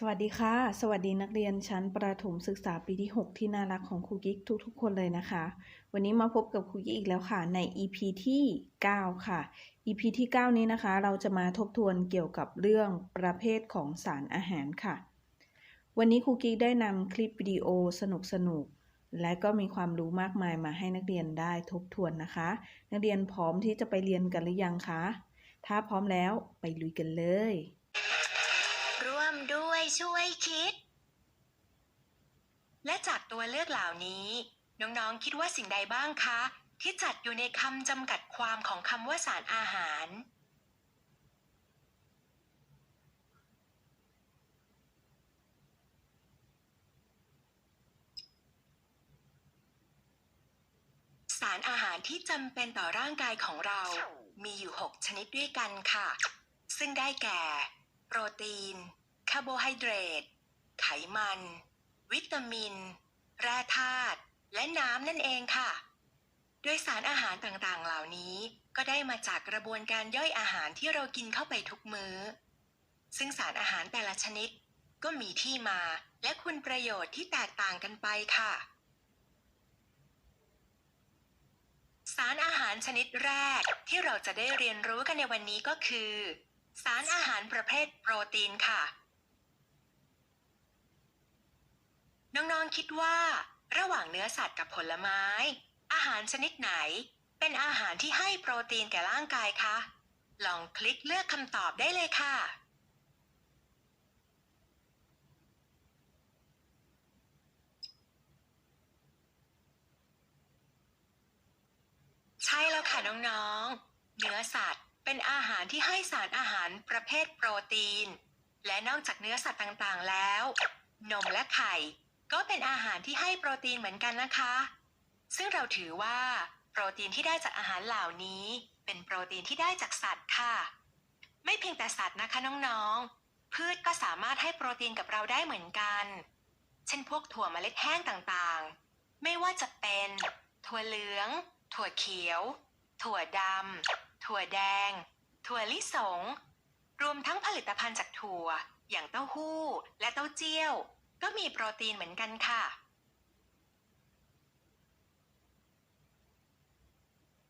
สวัสดีค่ะ สวัสดีนักเรียนชั้นประถมศึกษาปีที่ 6 ที่น่ารักของครูกิ๊กทุกๆ คนเลยนะคะ วันนี้มาพบกับครูกิ๊กอีกแล้วค่ะใน EP ที่ 9 ค่ะ EP ที่ 9 นี้นะคะ เราจะมาทบทวนเกี่ยวกับเรื่องประเภทของสารอาหารค่ะ วันนี้ครูกิ๊กได้นำคลิปวิดีโอสนุกๆและก็มีความรู้มากมายมาให้นักเรียนได้ทบทวนนะคะ นักเรียนพร้อมที่จะไปเรียนกันหรือยังคะ ถ้าพร้อมแล้วไปลุยกันเลย ช่วยคิด และจากตัวเลือกเหล่านี้ น้องๆคิดว่าสิ่งใดบ้างคะ ที่จัดอยู่ในคำจำกัดความของคำว่าสารอาหาร สารอาหารที่จำเป็นต่อร่างกายของเรา มีอยู่ 6 ชนิดด้วยกันค่ะ ซึ่งได้แก่ โปรตีน คาร์โบไฮเดรต ไขมัน วิตามิน แร่ธาตุ และน้ำนั่นเองค่ะ โดยสารอาหารต่างๆ เหล่านี้ก็ได้มาจากกระบวนการย่อยอาหารที่เรากินเข้าไปทุกมื้อ ซึ่งสารอาหารแต่ละชนิด ก็มีที่มาและคุณประโยชน์ที่แตกต่างกันไปค่ะ สารอาหารชนิดแรกที่เราจะได้เรียนรู้กันในวันนี้ก็คือ สารอาหารประเภทโปรตีนค่ะ น้องๆคิดว่า ระหว่างเนื้อสัตว์กับผลไม้ อาหารชนิดไหน เป็นอาหารที่ให้โปรตีนแก่ร่างกายคะลองคลิกเลือกคำตอบได้เลยค่ะใช่แล้วค่ะน้องๆ เนื้อสัตว์เป็นอาหารที่ให้สารอาหารประเภทโปรตีน และนอกจากเนื้อสัตว์ต่างๆแล้ว นมและไข่ ก็เป็นอาหารที่ให้โปรตีนเหมือนกันนะคะ ซึ่งเราถือว่า โปรตีนที่ได้จากอาหารเหล่านี้ เป็นโปรตีนที่ได้จากสัตว์ค่ะ ไม่เพียงแต่สัตว์นะคะน้องๆ พืชก็สามารถให้โปรตีนกับเราได้เหมือนกัน เช่นพวกถั่วเมล็ดแห้งต่างๆ ไม่ว่าจะเป็น ถั่วเหลือง ถั่วเขียว ถั่วดำ ถั่วแดง ถั่วลิสง รวมทั้งผลิตภัณฑ์จากถั่ว อย่างเต้าหู้ และเต้าเจี้ยว ก็มีโปรตีนเหมือนกันค่ะ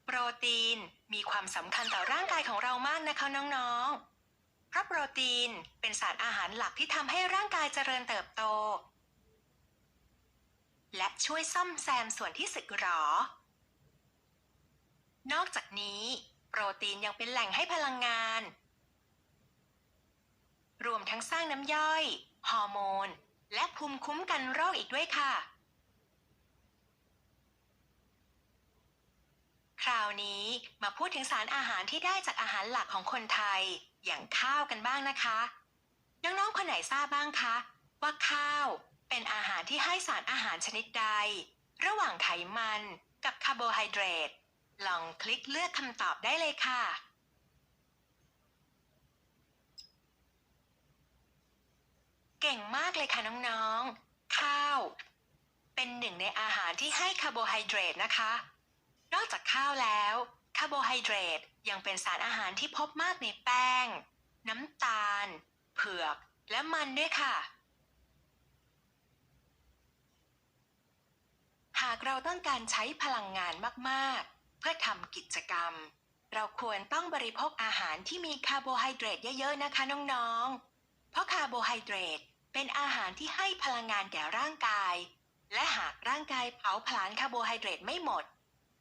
โปรตีนมีความสำคัญต่อร่างกายของเรามากนะคะน้องๆ เพราะโปรตีนเป็นสารอาหารหลักที่ทำให้ร่างกายเจริญเติบโต และช่วยซ่อมแซมส่วนที่สึกหรอ นอกจากนี้ โปรตีนยังเป็นแหล่งให้พลังงาน รวมทั้งสร้างน้ำย่อย ฮอร์โมน และภูมิคุ้มกันโรคอีกด้วยค่ะ คราวนี้มาพูดถึงสารอาหารที่ได้จากอาหารหลักของคนไทย อย่างข้าวกันบ้างนะคะ น้องๆคนไหนทราบบ้างคะ ว่าข้าวเป็นอาหารที่ให้สารอาหารชนิดใด ระหว่างไขมันกับคาร์โบไฮเดรตลองคลิกเลือกคำตอบได้เลยค่ะ เก่งมากเลยค่ะน้องๆ ข้าว เป็นหนึ่งในอาหารที่ให้คาร์โบไฮเดรตนะคะ นอกจากข้าวแล้วคาร์โบไฮเดรตยังเป็นสารอาหารที่พบมากในแป้ง น้ำตาล เผือก และมันด้วยค่ะ หากเราต้องการใช้พลังงานมากๆ เพื่อทำกิจกรรม เราควรต้องบริโภคอาหารที่มีคาร์โบไฮเดรตเยอะๆนะคะน้องๆ เพราะคาร์โบไฮเดรต เป็นอาหารที่ให้พลังงานแก่ร่างกาย และหากร่างกายเผาผลาญคาร์โบไฮเดรตไม่หมด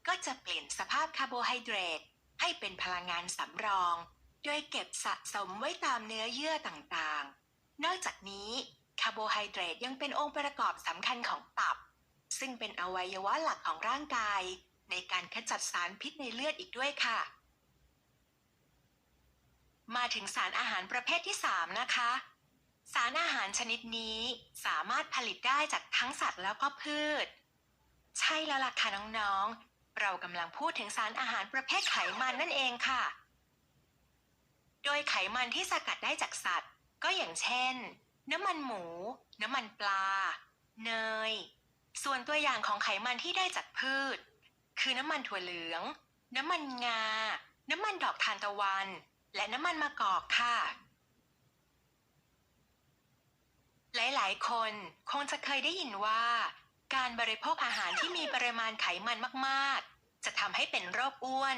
ก็จะเปลี่ยนสภาพคาร์โบไฮเดรตให้เป็นพลังงานสำรอง โดยเก็บสะสมไว้ตามเนื้อเยื่อต่างๆ นอกจากนี้คาร์โบไฮเดรตยังเป็นองค์ประกอบสำคัญของตับ ซึ่งเป็นอวัยวะหลักของร่างกาย ในการขจัดสารพิษในเลือดอีกด้วยค่ะ มาถึงสารอาหารประเภทที่ 3 นะคะ สารอาหารชนิดนี้สามารถผลิตได้จากทั้งสัตว์แล้วก็พืช ใช่แล้วล่ะค่ะน้องๆ เรากำลังพูดถึงสารอาหารประเภทไขมันนั่นเองค่ะ โดยไขมันที่สกัดได้จากสัตว์ ก็อย่างเช่น น้ำมันหมู น้ำมันปลา เนย ส่วนตัวอย่างของไขมันที่ได้จากพืช คือน้ำมันถั่วเหลือง น้ำมันงา น้ำมันดอกทานตะวัน และน้ำมันมะกอกค่ะ หลายๆ คนคงจะเคยได้ยินว่า การบริโภคอาหารที่มีปริมาณไขมันมากๆ จะทำให้เป็นโรคอ้วน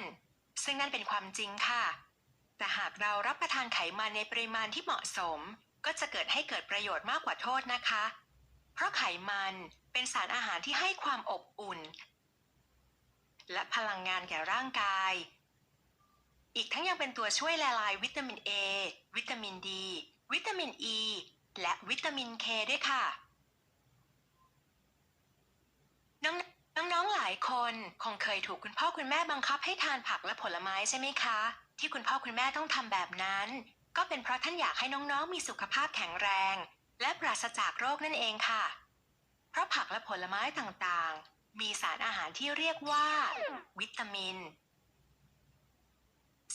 ซึ่งนั่นเป็นความจริงค่ะ แต่หากเรารับประทานไขมันในปริมาณที่เหมาะสม ก็จะเกิดให้เกิดประโยชน์มากกว่าโทษนะคะ เพราะไขมันเป็นสารอาหารที่ให้ความอบอุ่น และพลังงานแก่ร่างกาย อีกทั้งยังเป็นตัวช่วยละลายวิตามิน A วิตามิน D วิตามิน E และวิตามิน K ด้วยค่ะ น้องน้องๆหลายคนคงเคยถูกคุณพ่อคุณแม่บังคับให้ทานผักและผลไม้ใช่ไหมคะ ที่คุณพ่อคุณแม่ต้องทำแบบนั้น ก็เป็นเพราะท่านอยากให้น้องๆมีสุขภาพแข็งแรง และปราศจากโรคนั่นเองค่ะ เพราะผักและผลไม้ต่างๆ มีสารอาหารที่เรียกว่า วิตามิน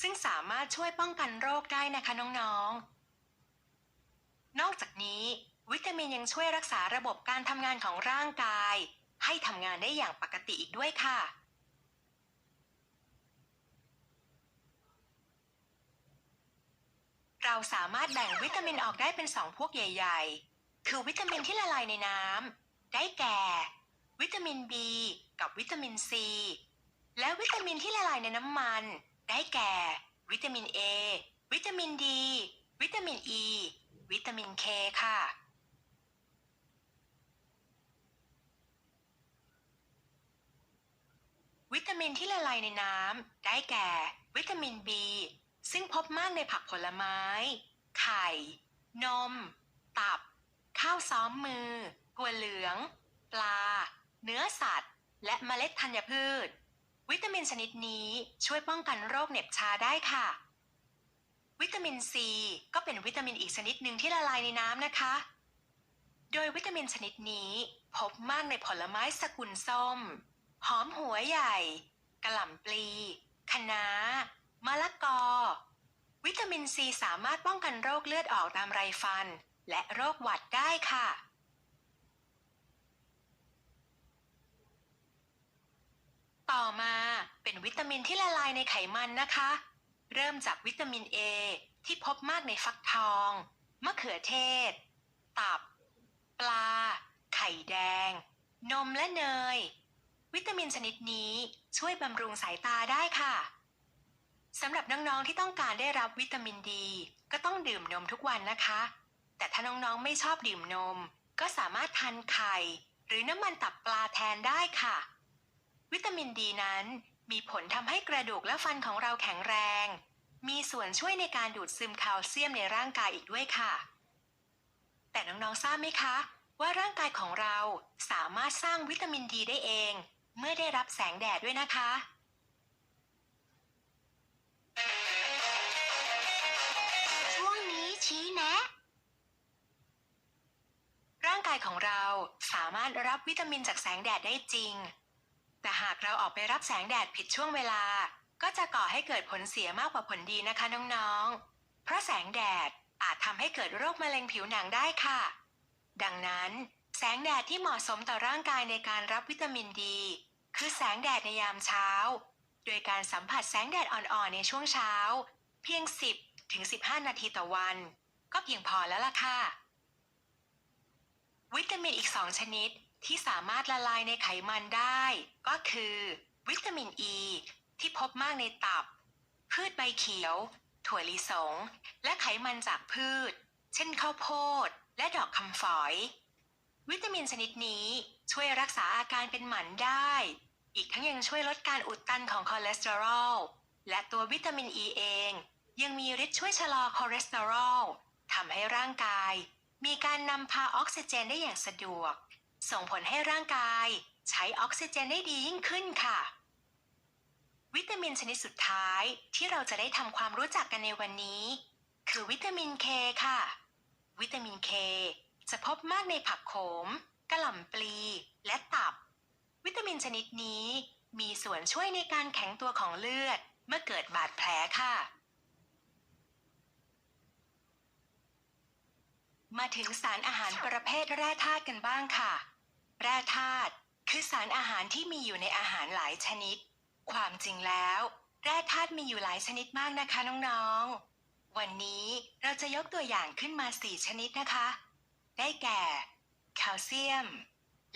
ซึ่งสามารถช่วยป้องกันโรคได้นะคะน้องๆ นอกจากนี้ วิตามินยังช่วยรักษาระบบการทำงานของร่างกาย ให้ทำงานได้อย่างปกติอีกด้วยค่ะ เราสามารถแบ่งวิตามินออกได้เป็นสองพวกใหญ่ ๆ คือวิตามินที่ละลายในน้ำได้แก่ วิตามิน B กับวิตามิน C และวิตามินที่ละลายในน้ำมัน ได้แก่ วิตามิน A วิตามิน D วิตามิน E วิตามิน K ค่ะ วิตามินที่ละลายในน้ำได้แก่ วิตามิน B ซึ่งพบมากในผักผลไม้ ไข่ นม ตับ ข้าวซ้อมมือถั่วเหลือง ปลา เนื้อสัตว์ และเมล็ดธัญพืช วิตามินชนิดนี้ช่วยป้องกันโรคเหน็บชาได้ค่ะ วิตามินซีก็เป็นวิตามินอีกชนิดหนึ่งที่ละลายในน้ำนะคะ โดยวิตามินชนิดนี้พบมากในผลไม้สกุลส้ม หอมหัวใหญ่ กระหล่ำปลี คะน้ามะละกอ วิตามินซีสามารถป้องกันโรคเลือดออกตามไรฟัน และโรคหวัดได้ค่ะต่อมาเป็นวิตามินที่ละลายในไขมันนะคะ เริ่มจากวิตามิน A ที่พบมากในฟักทอง มะเขือเทศ ตับ ปลา ไข่แดง นมและเนย วิตามินชนิดนี้ช่วยบำรุงสายตาได้ค่ะสำหรับน้องๆที่ต้องการได้รับวิตามินดี ก็ต้องดื่มนมทุกวันนะคะ แต่ถ้าน้องๆไม่ชอบดื่มนม ก็สามารถทานไข่ หรือน้ำมันตับปลาแทนได้ค่ะ วิตามินดีนั้น มีผลทำให้กระดูกและฟันของเราแข็งแรง มีส่วนช่วยในการดูดซึมแคลเซียมในร่างกายอีกด้วยค่ะ แต่น้องๆทราบไหมคะ ว่าร่างกายของเราสามารถสร้างวิตามินดีได้เอง เมื่อได้รับแสงแดดด้วยนะคะช่วงนี้ชี้แนะ ร่างกายของเราสามารถรับวิตามินจากแสงแดดได้จริง แต่หากเราออกไปรับแสงแดดผิดช่วงเวลา ก็จะก่อให้เกิดผลเสียมากกว่าผลดีนะคะน้องๆ เพราะแสงแดดอาจทำให้เกิดโรคมะเร็งผิวหนังได้ค่ะ ดังนั้น แสงแดดที่เหมาะสมต่อร่างกายในการรับวิตามินดี คือแสงแดดในยามเช้า โดยการสัมผัสแสงแดดอ่อนๆในช่วงเช้า เพียง 10ถึง15 นาทีต่อวัน ก็เพียงพอแล้วล่ะค่ะ วิตามินอีก 2 ชนิด ที่สามารถละลายในไขมันได้ ก็คือ วิตามินอ e, ีที่พบมากในตับ พืชใบเขียว ถั่วลิสง และไขมันจากพืช เช่นข้าวโพด และดอกคำฝอย วิตามินชนิดนี้ช่วยรักษาอาการเป็นหมันได้ อีกทั้งยังช่วยลดการอุดตันของคอเลสเตอรอล และตัววิตามินอ e ีเอง ยังมีฤทธิ์ช่วยชะลอคอเลสเตอรอลทำให้ร่างกาย มีการนำพาออกซิเจนได้อย่างสะดวก ส่งผลให้ร่างกาย ใช้ออกซิเจนได้ดียิ่งขึ้นค่ะ วิตามินชนิดสุดท้ายที่เราจะได้ทำความรู้จักกันในวันนี้ คือวิตามินเคค่ะ วิตามินเคจะพบมากในผักโขมกระหล่ำปลี และตับ วิตามินชนิดนี้มีส่วนช่วยในการแข็งตัวของเลือด เมื่อเกิดบาดแผลค่ะ มาถึงสารอาหารประเภทแร่ธาตุกันบ้างค่ะ แร่ธาตุคือสารอาหารที่มีอยู่ในอาหารหลายชนิด ความจริงแล้ว แร่ธาตุมีอยู่หลายชนิดมากนะคะน้องๆ วันนี้เราจะยกตัวอย่างขึ้นมา 4 ชนิดนะคะ ได้ได้แก่แคลเซียม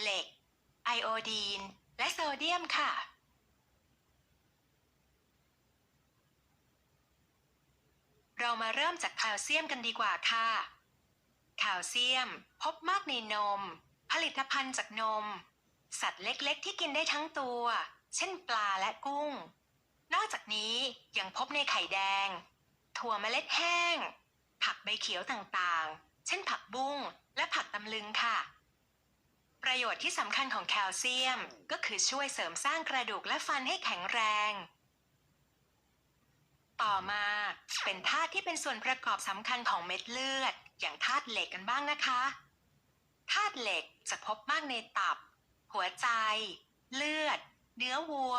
เหล็ก ไอโอดีน และโซเดียมค่ะเรามาเริ่มจากแคลเซียมกันดีกว่าค่ะ แคลเซียมพบมากในนม ผลิตภัณฑ์จากนม สัตว์เล็กๆ ที่กินได้ทั้งตัว เช่นปลาและกุ้ง นอกจากนี้ยังพบในไข่แดง ถั่วเมล็ดแห้ง ผักใบเขียวต่างๆ เช่นผักบุ้งและผักตำลึงค่ะ ประโยชน์ที่สำคัญของแคลเซียมก็คือช่วยเสริมสร้างกระดูกและฟันให้แข็งแรง ต่อมาเป็นธาตุที่เป็นส่วนประกอบสำคัญของเม็ดเลือด อย่างธาตุเหล็กกันบ้างนะคะาตุเหล็กจะพบมากในตับ หัวใจ เลือด เนื้อวัว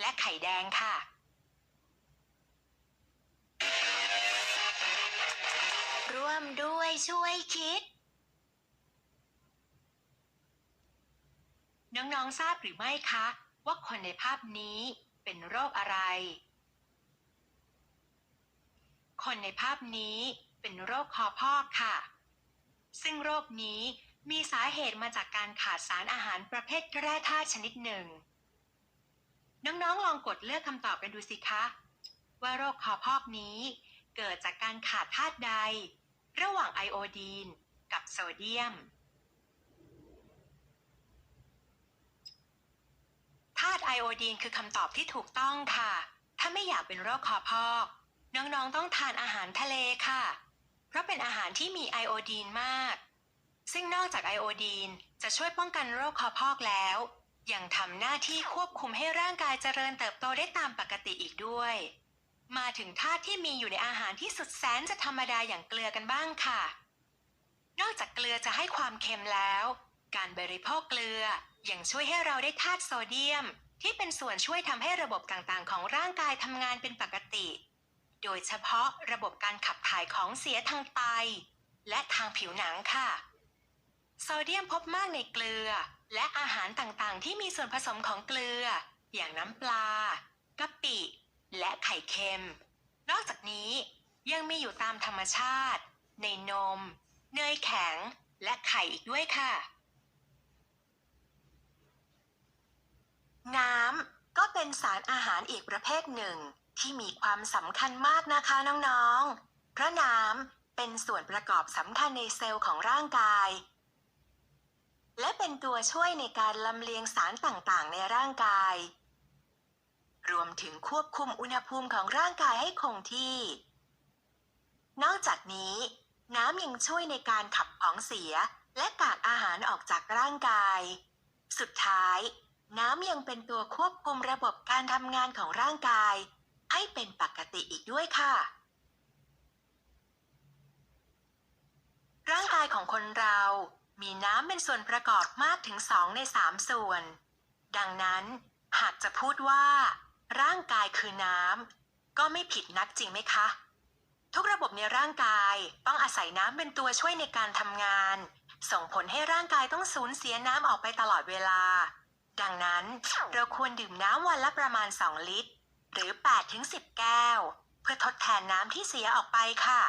และไข่แดงค่ะ ร่วมด้วยช่วยคิด น้องๆทราบหรือไม่คะ ว่าคนในภาพนี้เป็นโรคอะไร คนในภาพนี้เป็นโรคคอพอกค่ะ ซึ่งโรคนี้ มีสาเหตุมาจากการขาดสารอาหารประเภทแร่ธาตุชนิดหนึ่ง น้องๆลองกดเลือกคำตอบกันดูสิคะ ว่าโรคคอพอกนี้ เกิดจากการขาดธาตุใด ระหว่างไอโอดีน กับโซเดียมธาตุไอโอดีนคือคำตอบที่ถูกต้องค่ะ ถ้าไม่อยากเป็นโรคคอพอก น้องๆต้องทานอาหารทะเลค่ะ เพราะเป็นอาหารที่มีไอโอดีนมาก ซึ่งนอกจากไอโอดีนจะช่วยป้องกันโรคคอพอกแล้ว ยังทำหน้าที่ควบคุมให้ร่างกายเจริญเติบโตได้ตามปกติอีกด้วย มาถึงธาตุที่มีอยู่ในอาหารที่สุดแสนจะธรรมดาอย่างเกลือกันบ้างค่ะ นอกจากเกลือจะให้ความเค็มแล้ว การบริโภคเกลือยังช่วยให้เราได้ธาตุโซเดียม ที่เป็นส่วนช่วยทำให้ระบบต่างๆ ของร่างกายทำงานเป็นปกติ โดยเฉพาะระบบการขับถ่ายของเสียทางไตและทางผิวหนังค่ะ โซเดียมพบมากในเกลือ และอาหารต่างๆ ที่มีส่วนผสมของเกลือ อย่างน้ำปลากะปิ และไข่เค็ม นอกจากนี้ยังมีอยู่ตามธรรมชาติ ในนม เนยแข็ง และไข่อีกด้วยค่ะ น้ำก็เป็นสารอาหารอีกประเภทหนึ่ง ที่มีความสำคัญมากนะคะน้องๆ เพราะน้ำเป็นส่วนประกอบสำคัญในเซลล์ของร่างกาย และเป็นตัวช่วยในการลำเลียงสารต่างๆ ในร่างกาย รวมถึงควบคุมอุณหภูมิของร่างกายให้คงที่ นอกจากนี้ น้ำยังช่วยในการขับของเสีย และกากอาหารออกจากร่างกาย สุดท้าย น้ำยังเป็นตัวควบคุมระบบการทำงานของร่างกาย ให้เป็นปกติอีกด้วยค่ะร่างกายของคนเรา มีน้ำเป็นส่วนประกอบมากถึงสองในสามส่วน ดังนั้นหากจะพูดว่า ร่างกายคือน้ำก็ไม่ผิดนักจริงไหมคะ ทุกระบบในร่างกายต้องอาศัยน้ำเป็นตัวช่วยในการทำงาน ส่งผลให้ร่างกายต้องสูญเสียน้ำออกไปตลอดเวลา ดังนั้นเราควรดื่มน้ำวันละประมาณ 2 ลิตร หรือ 8-10 แก้ว เพื่อทดแทนน้ำที่เสียออกไปค่ะ